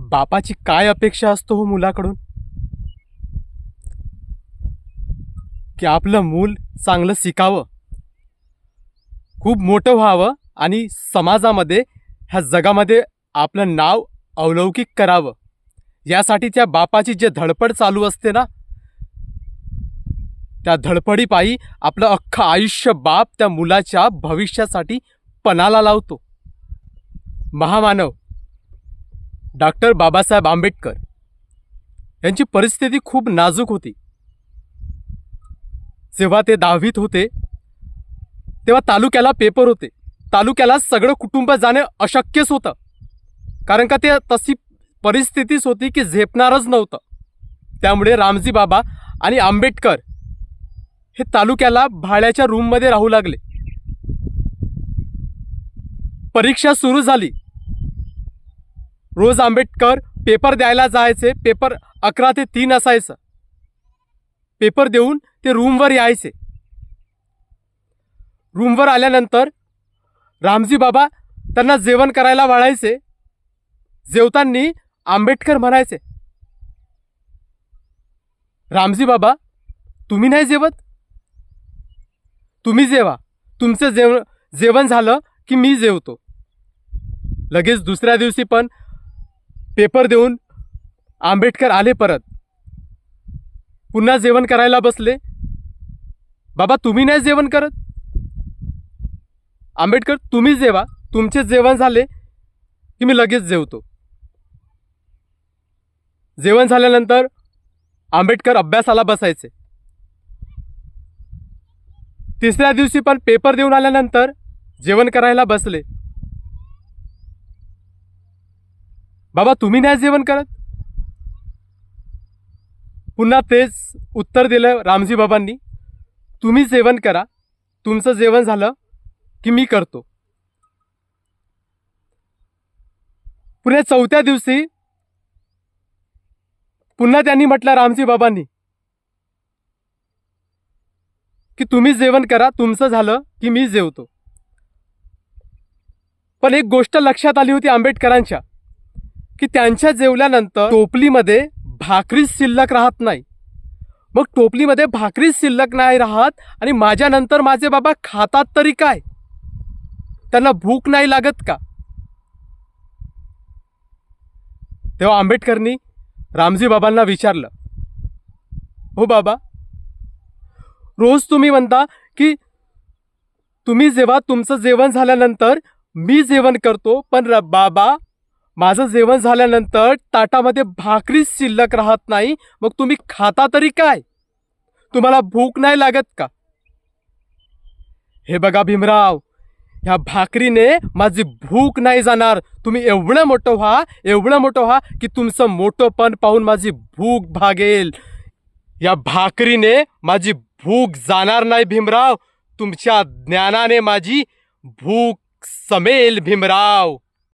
बापाची काय अपेक्षा असतो हो मुलाकडून? की आपलं मूल चांगलं शिकावं. खूप मोठं व्हावं आणि समाजामध्ये ह्या जगामध्ये आपलं नाव अवलौकिक करावं. यासाठी त्या बापाची जे धडपड चालू असते ना त्या धडपडीपायी आपलं अख्खं आयुष्य बाप त्या मुलाच्या भविष्यासाठी पणाला लावतो. महामानव डॉक्टर बाबासाहेब आंबेडकर. यांची परिस्थिती खूप नाजूक होती. जेव्हा ते दहावीत होते तेव्हा तालुक्याला पेपर होते. तालुक्याला सगळं कुटुंब जाणे अशक्यच होतं. कारण का ते तशी परिस्थितीच होती की झेपणारच नव्हतं. त्यामुळे रामजी बाबा आणि आंबेडकर हे तालुक्याला भाड्याच्या रूममध्ये राहू लागले. परीक्षा सुरू झाली. रोज आंबेडकर पेपर द्यायला जायचे पेपर अकरा ते तीन असायचं. पेपर देऊन ते रूमवर यायचे. रूमवर आल्यानंतर रामजी बाबा त्यांना जेवण करायला वाढायचे. जेवताना आंबेडकर म्हणायचे रामजी बाबा तुम्ही नाही जेवत? तुम्ही जेवा. तुमचं जेव जेवण झालं की मी जेवतो. लगेच दुसऱ्या दिवशी पण पेपर देऊन आंबेडकर आले परत. पुन्हा जेवण करायला बसले. बाबा तुम्ही नाही जेवण करत? आंबेडकर तुम्ही जेवा. तुमचे जेवण झाले की मी लगेच जेवतो. जेवण झाल्यानंतर आंबेडकर अभ्यासाला बसायचे. तिसऱ्या दिवशी पण पेपर देऊन आल्यानंतर जेवण करायला बसले. बाबा तुम्ही नाही जेवण करत? पुन्हा तेच उत्तर दिलं रामजी बाबांनी. तुम्ही जेवण करा. तुमचं जेवण झालं की मी करतो. पुन्हा चौथ्या दिवशी पुन्हा त्यांनी म्हटलं रामजी बाबांनी की तुम्ही जेवण करा तुमचं झालं की मी जेवतो. पण एक गोष्ट लक्षात आली होती आंबेडकरांच्या. की त्यांच्या जेवल्यानंतर टोपलीमध्ये भाकरीच शिल्लक राहत नाही. मग टोपलीमध्ये भाकरीच शिल्लक नाही राहत आणि माझ्यानंतर माझे बाबा खातात तरी काय? त्यांना भूक नाही लागत का? तेव्हा आंबेडकरनी रामजी बाबांना विचारलं हो बाबा रोज तुम्ही म्हणता की तुम्ही जेव्हा तुमचं जेवण झाल्यानंतर मी जेवण करतो पण बाबा माझं जेवण झाल्यानंतर ताटामध्ये भाकरीच शिल्लक राहत नाही मग तुम्ही खाता तरी काय? तुम्हाला भूक नाही लागत का? हे बघा भीमराव ह्या भाकरीने माझी भूक नाही जाणार. तुम्ही एवढं मोठं व्हा एवढं मोठं व्हा की तुमचं मोठंपण पाहून माझी भूक भागेल. या भाकरीने माझी भूक जाणार नाही भीमराव. तुमच्या ज्ञानाने माझी भूक समेल भीमराव.